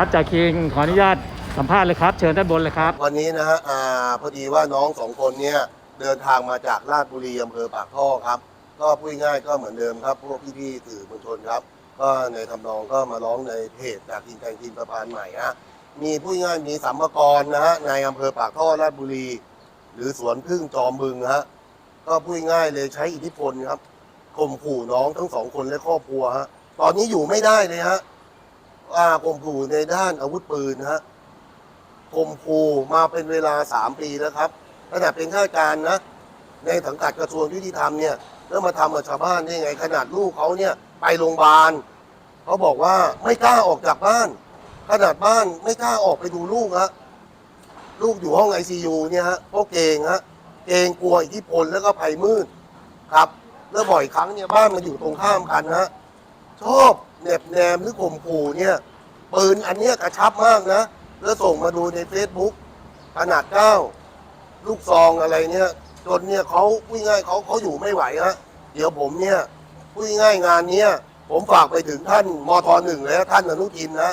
ครับจากคิงขออนุญาตสัมภาษณ์เลยครับ เชิญด้านบนเลยครับ วันนี้นะฮะอ่าพอดีว่าน้องสองคนเนี่ยเดินทางมาจากราชบุรีอำเภอปากท่อครับ ก็พูดง่ายๆก็เหมือนเดิมครับ พวกพี่ๆสื่อมวลชนครับ ก็ในทำนองก็มาร้องในเพจจากกินแกงกินประพานใหม่ฮะมีพูดง่ายๆมีสัมภากรนะฮะในอำเภอปากท่อราชบุรี หรือสวนพึ่งจอมบึงฮะก็พูดง่ายๆเลยใช้อิทธิพลครับข่มขู่น้องทั้งสองคนและครอบครัวฮะตอนนี้อยู่ไม่ได้เลยฮะ ว่าข่มขู่ในด้านอาวุธปืนฮะข่มขู่มาเป็นเวลาสามปีแล้วครับขนาดเป็นข้าราชการนะ ในสังกัดกระทรวงยุติธรรมเนี่ยแล้วมาทำกับชาวบ้านได้ไง ขนาดลูกเขาเนี่ยไปโรงพยาบาลเขาบอกว่าไม่กล้าออกจากบ้าน ขนาดบ้านไม่กล้าออกไปดูลูกฮะลูกอยู่ห้องไอซียูเนี่ยฮะเพราะเกรงฮะเกรงกลัวอิทธิพลแล้วก็ภัยมืดครับ แล้วบ่อยครั้งเนี่ยบ้านมันอยู่ตรงข้ามกันฮะชอบ เหน็บแนมหรือข่มขู่เนี่ยปืนอันเนี้ยกระชับมากนะ แล้วส่งมาดูใน Facebook ขนาดเก้าลูกซองอะไรเนี่ยจนเนี่ยเขาพูดง่ายเขาเขาอยู่ไม่ไหวฮะเดี๋ยวผมเนี่ยพูดง่ายงานเนี้ยผมฝากไปถึงท่านมทหนึ่งแล้วท่านอนุทินนะ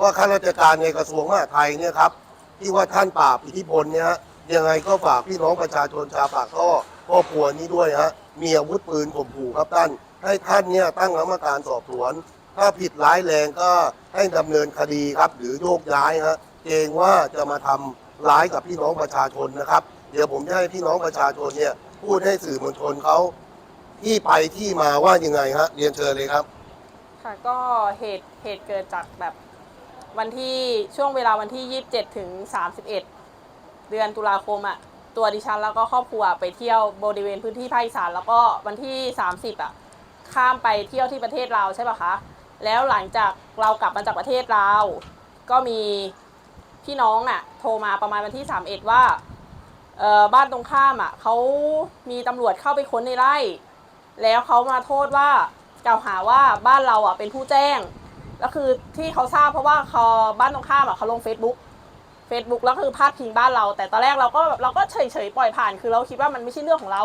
ว่าข้าราชการในกระทรวงมหาดไทยเนี่ยครับที่ว่าท่านปราบอิทธิพลเนี่ยยังไงก็ฝากพี่น้องประชาชนชาวปากท่อครอบครัวนี้ด้วยฮะมีอาวุธปืนข่มขู่ครับท่าน ให้ท่านเนี่ยตั้งกรรมการสอบสวน ถ้าผิดร้ายแรงก็ให้ดำเนินคดีครับ หรือโยกย้ายฮะเกรงว่าจะมาทำร้ายกับพี่น้องประชาชนนะครับ เดี๋ยวผมจะให้พี่น้องประชาชนเนี่ยพูดให้สื่อมวลชนเขาที่ไปที่มาว่ายังไงฮะเรียนเชิญเลยครับ ค่ะก็เหตุเหตุเกิดจากแบบวันที่ช่วงเวลาวันที่ 27 ถึง 31 เดือนตุลาคมอะ่ะตัวดิฉันแล้วก็ครอบครัวไปเที่ยวบริเวณพื้นที่ภาคอีสานแล้วก็วันที่ 30อะ ข้ามไปเที่ยวที่ประเทศลาวใช่ปะคะ แล้วหลังจากเรากลับมาจากประเทศลาวก็มีพี่น้องอะ โทรมาประมาณวันที่ 31 ว่าเอ่อบ้านตรงข้ามอะเขามีตำรวจเข้าไปค้นในไร่ แล้วเขามาโทษว่ากล่าวหาว่าบ้านเราอะเป็นผู้แจ้งแล้วคือที่เขาทราบเพราะว่าเขาบ้านตรงข้ามอะเขาลง Facebook Facebook แล้วคือพาดพิงบ้านเรา แต่ตอนแรกเราก็เราก็เฉยเฉยๆปล่อยผ่าน คือเราคิดว่ามันไม่ใช่เรื่องของเรา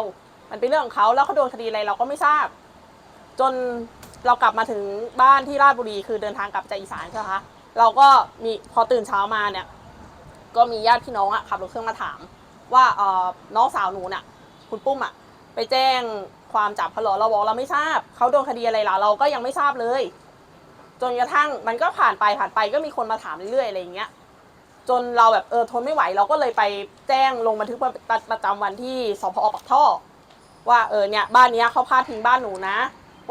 มันเป็นเรื่องของเขาแล้วเขาโดนคดีอะไรเราก็ไม่ทราบ จนเรากลับมาถึงบ้านที่ราชบุรีคือเดินทางกลับจากอีสานใช่ไหมคะเราก็มีพอตื่นเช้ามาเนี่ย ก็มีญาติพี่น้องอะขับรถเครื่องมาถาม ว่าเออน้องสาวหนูน่ะ คุณปุ้มอะไปแจ้งความจับเขาเหรอเราบอกเราไม่ทราบเขาโดนคดีอะไรล่ะเราก็ยังไม่ทราบเลย จนกระทั่งมันก็ผ่านไปผ่านไปก็มีคนมาถามเรื่อยๆอะไรอย่างเงี้ยจนเราแบบเออทนไม่ไหวเราก็เลยไปแจ้งลงบันทึกประประจำวันที่สพปักท่อ ว่าเออเนี่ยบ้านเนี้ยเขาพาดพิงบ้านหนูนะ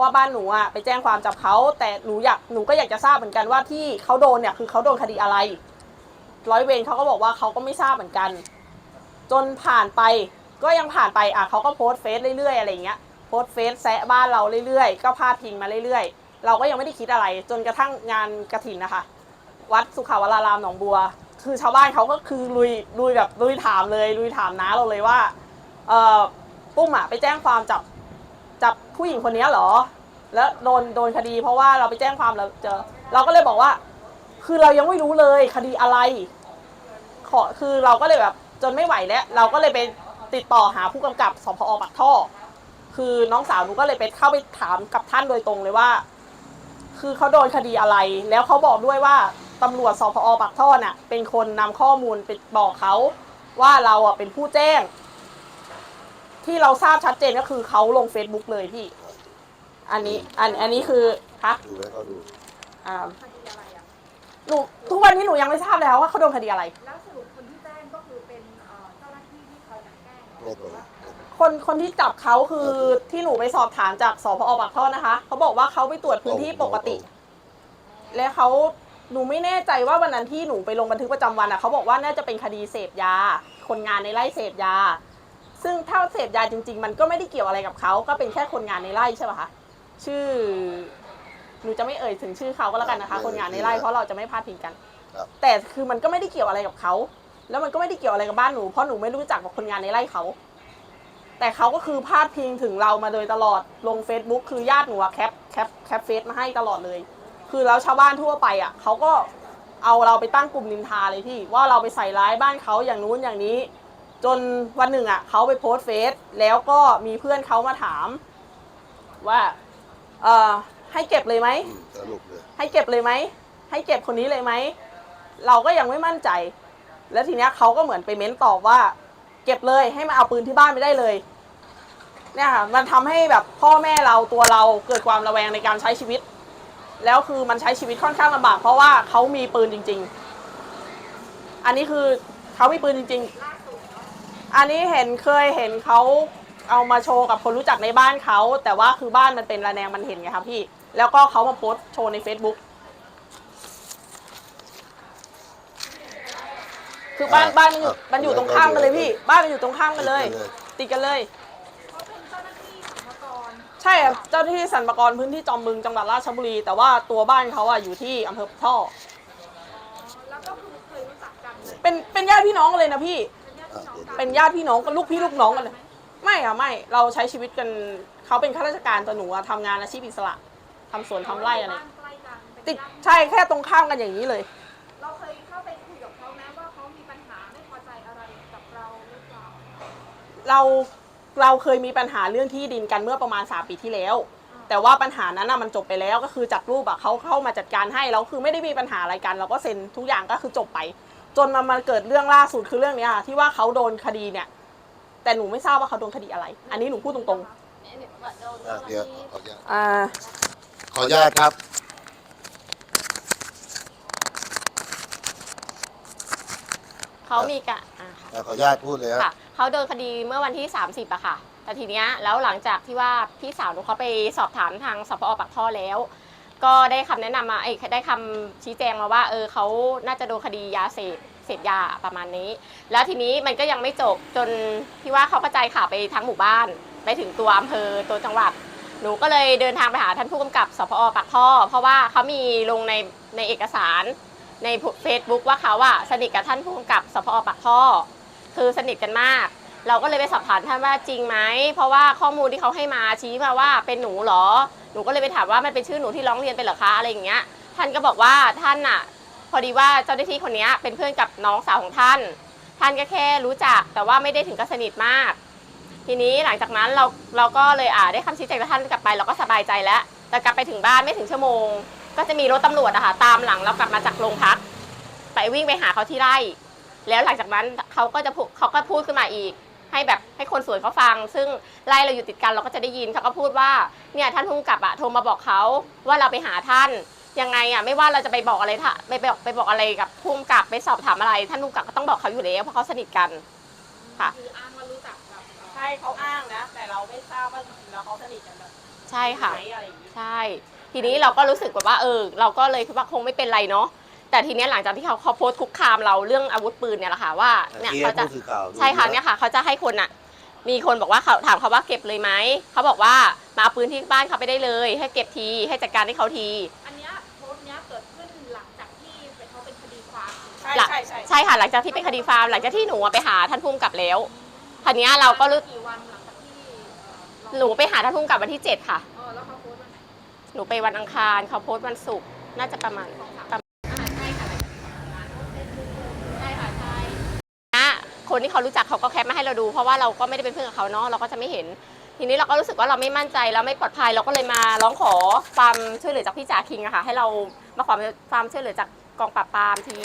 ว่าบ้านหนูอะไปแจ้งความจับเขาแต่หนูอยากหนูก็อยากจะทราบเหมือนกันว่าที่เขาโดนเนี่ยคือเขาโดนคดีอะไร ร้อยเวรเขาก็บอกว่าเขาก็ไม่ทราบเหมือนกัน จนผ่านไปก็ยังผ่านไปอะเขาก็โพสต์เฟซเรื่อยๆอะไรเงี้ยโพสต์เฟซแซะบ้านเราเรื่อยๆ ก็พาดพิงมาเรื่อยๆ เราก็ยังไม่ได้คิดอะไร จนกระทั่งงานกระถินนะคะวัดสุขาวรารามหนองบัว คือชาวบ้านเขาก็คือลุยลุยแบบลุยถามเลยลุยถามน้าเราเลยว่าเออปุ้มอะไปแจ้งความจับ จับผู้หญิงคนนี้เหรอ แล้วโดนโดนคดีเพราะว่าเราไปแจ้งความแล้วเจอ เราก็เลยบอกว่า คือเรายังไม่รู้เลยคดีอะไร ขอคือเราก็เลยแบบจนไม่ไหวแล้ว เราก็เลยไปติดต่อหาผู้กำกับสพอปากท่อ คือน้องสาวหนูก็เลยไปเข้าไปถามกับท่านโดยตรงเลยว่า คือเขาโดนคดีอะไร แล้วเขาบอกด้วยว่าตำรวจสพอปากท่อน่ะ เป็นคนนำข้อมูลไปบอกเขาว่าเราอะเป็นผู้แจ้ง ที่เราทราบชัดเจนก็คือเขาลง Facebook เลยพี่ อันนี้ อันอันนี้คือคะดูไว้เขาดูอ่าหนูทุกวันนี้หนูยังไม่ทราบเลยค่ะว่าเขาโดนคดีอะไร แล้วสรุปคนที่แจ้งก็คือเป็นเอ่อเจ้าหน้าที่ที่เขาแจ้งไม่ตรงคนคนที่จับเขาคือที่หนูไปสอบถามจากสพอปากท่อนะคะเขาบอกว่าเขาไปตรวจพื้นที่ปกติ และเขาหนูไม่แน่ใจว่าวันนั้นที่หนูไปลงบันทึกประจำวันอะเขาบอกว่าน่าจะเป็นคดีเสพยา คนงานในไร่เสพยา ซึ่งถ้าเสพยาจริง ๆ มันก็ไม่ได้เกี่ยวอะไรกับเขาก็เป็นแค่คนงานในไร่ใช่ป่ะคะชื่อหนูจะไม่เอ่ยถึงชื่อเขาก็แล้วกันนะคะ คนงานในไร่เพราะเราจะไม่พลาดพิงกัน ครับ แต่คือมันก็ไม่ได้เกี่ยวอะไรกับเขา แล้วมันก็ไม่ได้เกี่ยวอะไรกับบ้านหนูเพราะหนูไม่รู้จักกับคนงานในไร่เขา แต่เขาก็คือพาดพิงถึงเรามาโดยตลอดลง Facebook คือญาติหนูอะแคปแคปแคปเฟซมาให้ตลอดเลย คือแล้วชาวบ้านทั่วไปอะเขาก็เอาเราไปตั้งกลุ่มนินทาเลยพี่ว่าเราไปใส่ร้ายบ้านเขาอย่างนู้นอย่างนี้ จนวันหนึ่งอะเขาไปโพสต์เฟซแล้วก็มีเพื่อนเขามาถาม ว่า เออให้เก็บเลยไหม อืมสรุปเลย ให้เก็บเลยไหม ให้เก็บคนนี้เลยไหม เราก็ยังไม่มั่นใจ แล้วทีเนี้ยเขาก็เหมือนไปเม้นตอบว่า เก็บเลยให้มาเอาปืนที่บ้านไปได้เลย เนี่ยค่ะ มันทำให้แบบพ่อแม่เราตัวเราเกิดความระแวงในการใช้ชีวิต แล้วคือมันใช้ชีวิตค่อนข้างลำบากเพราะว่าเขามีปืนจริง ๆ อันนี้คือเขามีปืนจริง ๆ อันนี้เห็นเคยเห็นเขาเอามาโชว์กับคนรู้จักในบ้านเขา แต่ว่าคือบ้านมันเป็นระแนงมันเห็นไงครับพี่ แล้วก็เขามาโพสต์โชว์ใน Facebook คือบ้านบ้านมันอยู่มันอยู่ตรงข้ามกันเลยพี่ บ้านมันอยู่ตรงข้ามกันเลย ติดกันเลยเขาเป็นเจ้าหน้าที่สรรพากรใช่ครับเจ้าหน้าที่สรรพากรพื้นที่จอมบึงจังหวัดราชบุรี แต่ว่าตัวบ้านเขาอะอยู่ที่อำเภอท่ออ๋อแล้วก็คือเคยรู้จักกันเลยเป็นเป็นญาติพี่น้องกันเลยนะพี่ เป็นญาติพี่น้องกันเป็นญาติพี่น้องกันลูกพี่ลูกน้องกันเลยไม่อะไม่เราใช้ชีวิตกันเขาเป็นข้าราชการแต่หนูอะทำงานอาชีพอิสระทำสวนทำไร่อะไร บ้านใกล้กันเป็นติดญาใช่แค่ตรงข้ามกันอย่างนี้เลย เราเคยเข้าไปคุยกับเขาไหมว่าเขามีปัญหาไม่พอใจอะไรกับเราหรือเปล่าเราเราเคยมีปัญหาเรื่องที่ดินกันเมื่อประมาณสามปีที่แล้ว แต่ว่าปัญหานั้นน่ะมันจบไปแล้วก็คือจากรูปอะเขาเข้ามาจัดการให้แล้วคือไม่ได้มีปัญหาอะไรกัน เราก็เซ็นทุกอย่างก็คือจบไป จนมามาเกิดเรื่องล่าสุดคือเรื่องเนี้ยค่ะที่ว่าเขาโดนคดีเนี่ย แต่หนูไม่ทราบว่าเขาโดนคดีอะไร อันนี้หนูพูดตรงอะเดี๋ยวขออนุญาตๆ อ่า ขออนุญาตครับ เขามีกะอ่าค่ะอะ ขออนุญาตพูดเลยฮะค่ะเขาโดนคดีเมื่อวันที่ 30อะค่ะ แต่ทีเนี้ยแล้วหลังจากที่ว่าพี่สาวหนูเขาไปสอบถามทางสพอปักท่อแล้ว ก็ได้คำแนะนำมาเอ้ยได้คำชี้แจงมาว่าเออเขาน่าจะโดนคดียาเสพเสพยาประมาณนี้ แล้วทีนี้มันก็ยังไม่จบจนที่ว่าเขากระจายข่าวไปทั้งหมู่บ้าน ไปถึงตัวอำเภอตัวจังหวัด หนูก็เลยเดินทางไปหาท่านผู้กำกับสพอปากท่อ เพราะว่าเขามีลงในในเอกสารในเฟซบุ๊กว่าเขาอะสนิทกับท่านผู้กำกับสพอปากท่อ คือสนิทกันมาก เราก็เลยไปสอบถามท่านว่าจริงไหมเพราะว่าข้อมูลที่เขาให้มาชี้มาว่าเป็นหนูเหรอ หนูก็เลยไปถามว่ามันเป็นชื่อหนูที่ร้องเรียนไปเหรอคะอะไรอย่างเงี้ย ท่านก็บอกว่าท่านอะพอดีว่าเจ้าหน้าที่คนนี้เป็นเพื่อนกับน้องสาวของท่าน ท่านก็แค่รู้จักแต่ว่าไม่ได้ถึงกับสนิทมาก ทีนี้หลังจากนั้นเราเราก็เลยอ่าได้คำชี้แจงจากท่านกลับไป เราก็สบายใจแล้ว แต่กลับไปถึงบ้านไม่ถึงชั่วโมง ก็จะมีรถตำรวจอะค่ะตามหลังเรากลับมาจากโรงพัก ไปวิ่งไปหาเขาที่ไร่ แล้วหลังจากนั้นเขาก็จะพูดเขาก็พูดขึ้นมาอีก ให้แบบให้คนสวยเขาฟัง ซึ่งไร่เราอยู่ติดกันเราก็จะได้ยินเขาก็พูดว่าเนี่ยท่านผู้กำกับอะโทรมาบอกเขาว่าเราไปหาท่านยังไงอะไม่ว่าเราจะไปบอกอะไรท่าไปบอกไปบอกอะไรกับผู้กำกับไปสอบถามอะไร ท่านผู้กำกับก็ต้องบอกเขาอยู่แล้วเพราะเขาสนิทกันค่ะ คืออ้างว่ารู้จักกับใช่เขาอ้างนะ แต่เราไม่ทราบว่าจริงๆแล้วเขาสนิทกันแบบใช่ค่ะ ไหนอะไรอย่างงี้ ใช่ ทีนี้เราก็รู้สึกแบบว่าเออ เราก็เลยคิดว่าคงไม่เป็นไรเนาะ แต่ทีเนี้ยหลังจากที่เขาเขาโพสต์คุกคามเราเรื่องอาวุธปืนเนี่ยแหละค่ะว่าเนี่ยที่เขาให้จะผู้สื่อข่าวดูใช่ค่ะเนี่ยค่ะเขาจะให้คนอะ มีคนบอกว่าเขาถามเขาว่าเก็บเลยไหมเขาบอกว่ามาเอาปืนที่บ้านเขาไปได้เลย ให้เก็บทีให้จัดการให้เขาที อันเนี้ยโพสต์เนี้ยเกิดขึ้นหลังจากที่เขาเป็นคดีความใช่หลังใช่ใช่ใช่ค่ะหลังจากที่เป็นคดีฟาร์มหลังจากที่หนูอะไปหาท่านผู้กำกับแล้วทีเนี้ยเราก็รู้กี่วันหลังจากที่เอ่อหนูไปหาท่านผู้กำกับวันที่7ค่ะ เออแล้วเขาโพสต์วันไหน หนูไปวันอังคารเขาโพสต์วันศุกร์น่าจะประมาณประมาณอ่าใช่ค่ะใช่ค่ะใช่นะ คนที่เขารู้จักเขาก็แคปมาให้เราดู เพราะว่าเราก็ไม่ได้เป็นเพื่อนกับเขาเนาะเราก็จะไม่เห็น ทีนี้เราก็รู้สึกว่าเราไม่มั่นใจแล้วไม่ปลอดภัยเราก็เลยมาร้องขอความช่วยเหลือจากพี่จ๋าคิงอะค่ะให้เรามาขอความช่วยเหลือจากกองปราบปรามที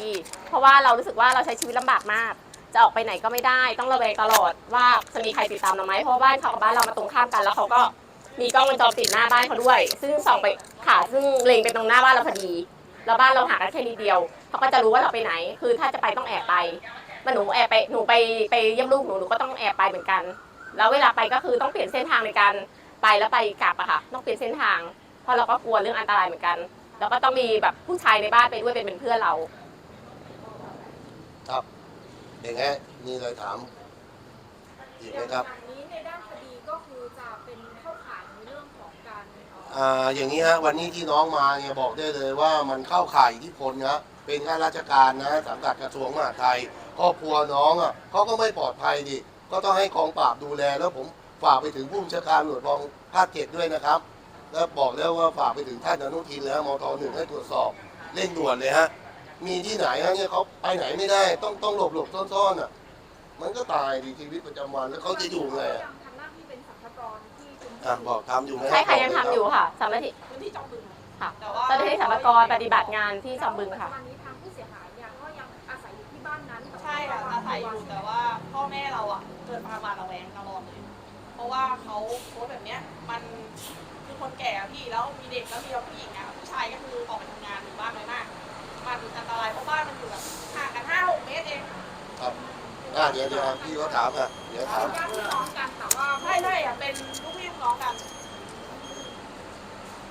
เพราะว่าเรารู้สึกว่าเราใช้ชีวิตลำบากมาก จะออกไปไหนก็ไม่ได้ ต้องระแวงตลอดว่าจะมีใครติดตามเราไหมเพราะว่าบ้านเขากับบ้านเรามาตรงข้ามกันแล้วเขาก็มีกล้องวงจรปิดหน้าบ้านเขาด้วย ซึ่งส่องไปค่ะซึ่งเล็งไปตรงหน้าบ้านเราพอดี แล้วบ้านเราห่างกันแค่นิดเดียว เขาก็จะรู้ว่าเราไปไหน คือถ้าจะไปต้องแอบไป มาหนูแอบไปหนูไปไปเยี่ยมลูกหนูหนูก็ต้องแอบไปเหมือนกัน แล้วเวลาไปก็คือต้องเปลี่ยนเส้นทางในการไปแล้วไปกลับอะค่ะ ต้องเปลี่ยนเส้นทางเพราะเราก็กลัวเรื่องอันตรายเหมือนกัน แล้วก็ต้องมีแบบผู้ชายในบ้านไปด้วยเป็นเป็นเพื่อนเรา ครับอย่างเงี้ยมีอะไรถามอีกไหมครับ อย่างนี้ในด้านคดีก็คือจะเป็นเข้าข่ายในเรื่องของการเอ่อ อ่าอย่างนี้ฮะวันนี้ที่น้องมาเนี่ยบอกได้เลยว่ามันเข้าข่ายอิทธิพลนะเป็นข้าราชการนะสังกัดกระทรวงมหาดไทย ครอบครัวน้องอะเขาก็ไม่ปลอดภัยดิก็ต้องให้กองปราบดูแล แล้วผมฝากไปถึงผู้บัญชาการตำรวจกองภาคเจ็ดด้วยนะครับ แล้วบอกแล้วว่าฝากไปถึงท่านอนุทินแล้วมทหนึ่งให้ตรวจสอบเร่งด่วนเลยฮะมีที่ไหนฮะเนี่ยเขาไปไหนไม่ได้ ต้องต้องหลบหลบซ่อนๆอะมันก็ตายดีชีวิตประจำวันแล้วเขาจะอยู่ไงอะยังทำหน้าที่เป็นสัมภาระที่ชุมชอะนบอกทำอยู่ไหมฮใช่ค่ะบกยังเลทำอยู่ค่ะสำหรับที่พื้นที่จอมบึงค่ะแต่ว่าเจ้าหน้าที่สรรพากรปฏิบัติงานที่จอมบึงค่ะปัจจุบันนี้านนั้นกับใช่ค่ะอาศัยอยู่แต่ว่าพ่อแม่เราอะเกิดมาบาดระแวงตลอดเลย เพราะว่าเขาโพสต์แบบเนี้ยมันคือคนแก่อะพี่แล้วมีเด็กแล้วมีเราผู้หญิงอะผู้ชายก็คือออกไปทำงานอยู่บ้านน้อยมากมันอันตรายเพราะบ้านมันอยู่แบบห่างกันห้าหกเมตรเองครับอ่าเดี๋ยวเดี๋ยวพี่ก็ถามอะเดี๋ยวถามญาติพี่น้องกันแต่ว่าใช่ใช่อะเป็นลูกพี่ลูกน้องกัน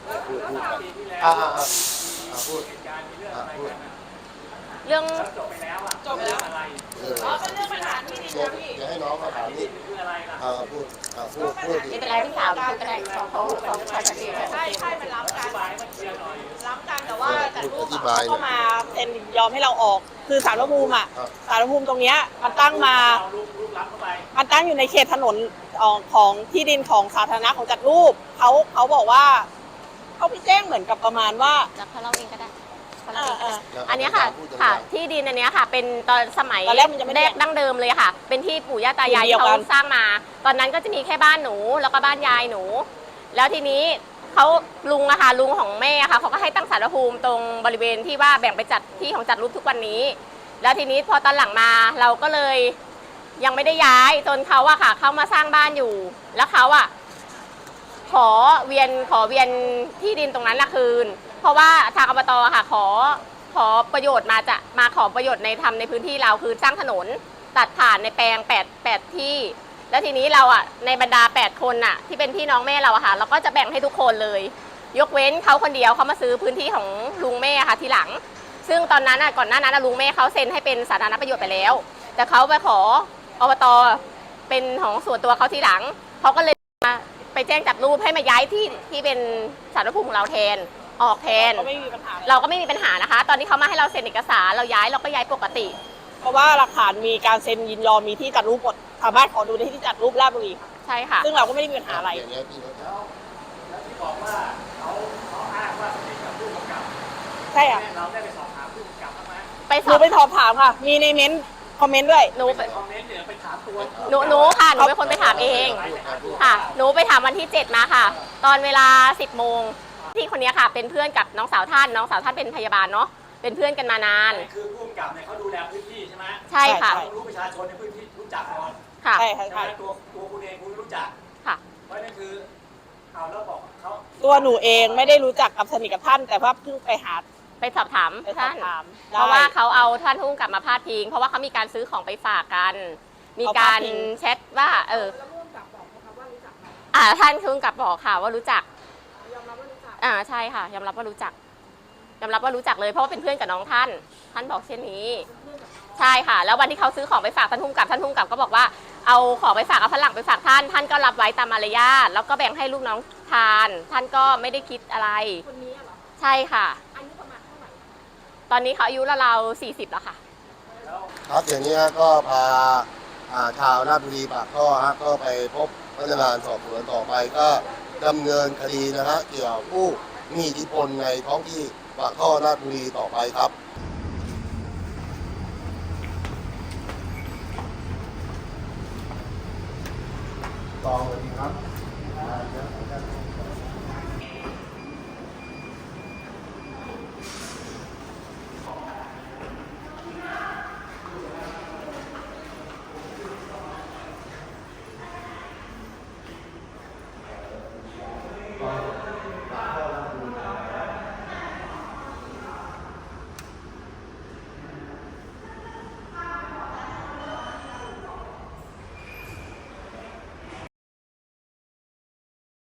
แล้วแล้วทางอ่าอ่าอ่าอ่าพูดอ่าพูดเรื่องจบไปแล้วเอออ๋อเป็น เรื่องปัญหาที่ดินเดี๋ยวนะพี่เดี๋ยวให้น้องมาถามนี่อ่าพูดอ่าพูดพูดดิไม่เป็นไรพี่สาวพูดก็ได้สองเขาสองเขาจะเสียใช่ใช่มันล้ำกันล้ำกันแต่ว่าแต่ลูกอะเขาก็มาเซ็นยอมให้เราออก คือสารพระภูมิอะอ่าสารพระภูมิตรงเนี้ยมันตั้งมา มันตั้งอยู่ในเขตถนนเอ่อของที่ดินของสาธารณะของจัดรูปเขาเขาบอกว่าเขาไปแจ้งเหมือนกับประมาณว่าแล้วเขาเล่าเองก็ได้ เขาเอเล่าเอองเอก็ได้ออันเนี้ยค่ะพูดค่ะดังที่ดินอันเนี้ยค่ะ เป็นตอนสมัยตอนแรกมันยังไม่ได้แรกดั้งเดิมเลยค่ะ เป็นที่ปู่ย่าตายายเดียวเขากันสร้างมา ตอนนั้นก็จะมีแค่บ้านหนูแล้วก็บ้านยายหนู แล้วทีนี้เขาลุงอะค่ะลุงของแม่อะค่ะเขาก็ให้ตั้งสารพระภูมิตรงบริเวณที่ว่าแบ่งไปจัดที่ของจัดรูปทุกวันนี้ แล้วทีนี้พอตอนหลังมาเราก็เลยยังไม่ได้ย้ายจนเขาอะค่ะ เข้ามาสร้างบ้านอยู่ แล้วเขาอะขอเวียนขอเวียนที่ดินตรงนั้นละคืนเพ ราะว่าทางอบตอค่ะขอขอประโยชน์มาจะมาขอประโยชน์ในทำในพื้นที่เราคือสร้างถนนตัดผ่านในแปลง8 8ที่ แล้วทีนี้เราอะในบรรดา 8 คนน่ะที่เป็นพี่น้องแม่เราอะค่ะเราก็จะแบ่งให้ทุกคนเลย ยกเว้นเขาคนเดียวเขามาซื้อพื้นที่ของลุงแม่ค่ะทีหลัง ซึ่งตอนนั้นอะก่อนหน้านั้นลุงแม่เขาเซ็นให้เป็นสาธารณประโยชน์ไปแล้ว แต่เขาไปขออบตเป็นของส่วนตัวเขาทีหลังเขาก็เลยมาไปแจ้งจัดรูปให้มาย้ายที่ที่เป็นสารภูมิของเราแทน ออกแทน ก็ไม่มีปัญหาอะไรเราก็ไม่มีปัญหานะคะ ตอนที่เขามาให้เราเซ็นเอกสารเราย้ายเราก็ย้ายปกติ เพราะว่าหลักฐานมีการเซ็นยินยอมมีที่จัดรูปหมดสามารถขอดูได้ที่จัดรูปราชบุรีค่ะใช่ค่ะ ซึ่งเราก็ไม่ได้มีปัญหาอะไรเดี๋ยวเดี๋ยวพี่ก็ถามใช่ค่ะไปหสนูอบไปสอบถามค่ะ มีในเม้นต์คอมเมนต์ด้วย หนูไปหนูหนูค่ะหนูเป็นคนไปถามเอง ค่ะ หนูไปถามวันที่ 7 มาค่ะ ตอนเวลา 10 โมง ที่คนเนี้ยค่ะ เป็นเพื่อนกับน้องสาวท่าน น้องสาวท่านเป็นพยาบาลเนาะ เป็นเพื่อนกันมานาน คือผู้กำกับเนี่ยเขาดูแลพื้นที่ใช่ไหมใช่ค่ะใช่ต้องรู้ประชาชนในพื้นที่รู้จักก่อนค่ะใช่ค่ะใช่ไหมใช่ตัวตัวคุณเองคุณไม่รู้จัก ค่ะ เพราะนั่นคือเอาแล้วบอกเขาตัวหนูเองไม่ได้รู้จักกับสนิทกับท่าน แต่ว่าเพิ่งไปหาไปสอบถามไปสอบท่านถามเพราะว่าได้เขาเอาท่านทุ่งกลับมาพาดพิง เพราะว่าเขามีการซื้อของไปฝากกัน มีเอากาพารดพิงแชทว่า เออแล้วร่วมกับบอกนะคะว่ารู้จักไหมอ่าท่านทุ่งกลับบอกค่ะว่ารู้จัก อ่าใช่ค่ะยอมรับว่ารู้จักยอมรับว่ารู้จักเลยเพราะว่าเป็นเพื่อนกับน้องท่าน ท่านบอกเช่นนี้ ใช่ค่ะ แล้ววันที่เขาซื้อของไปฝากท่านทุ่งกับท่านทุ่งกับก็บอกว่าเอาของไปฝากเอาฝรั่งไปฝากท่าน ท่านก็รับไว้ตามมารยาทแล้วก็แบ่งให้ลูกน้องทาน ท่านก็ไม่ได้คิดอะไร คนนี้เหรอใช่ค่ะอายุประมาณเท่าไหร่ตอนนี้เขาอายุราวๆ40แล้วค่ะ ครับอย่างนี้ก็พาอ่าชาวราชบุรีปากท่อฮะก็ไปพบพนักงานสอบสวนต่อไปก็ ดำเนินคดีนะฮะเกี่ยวกับผู้มีอิทธิพลในท้องที่ปากท่อราชบุรีต่อไปครับตองสวัสดีครับ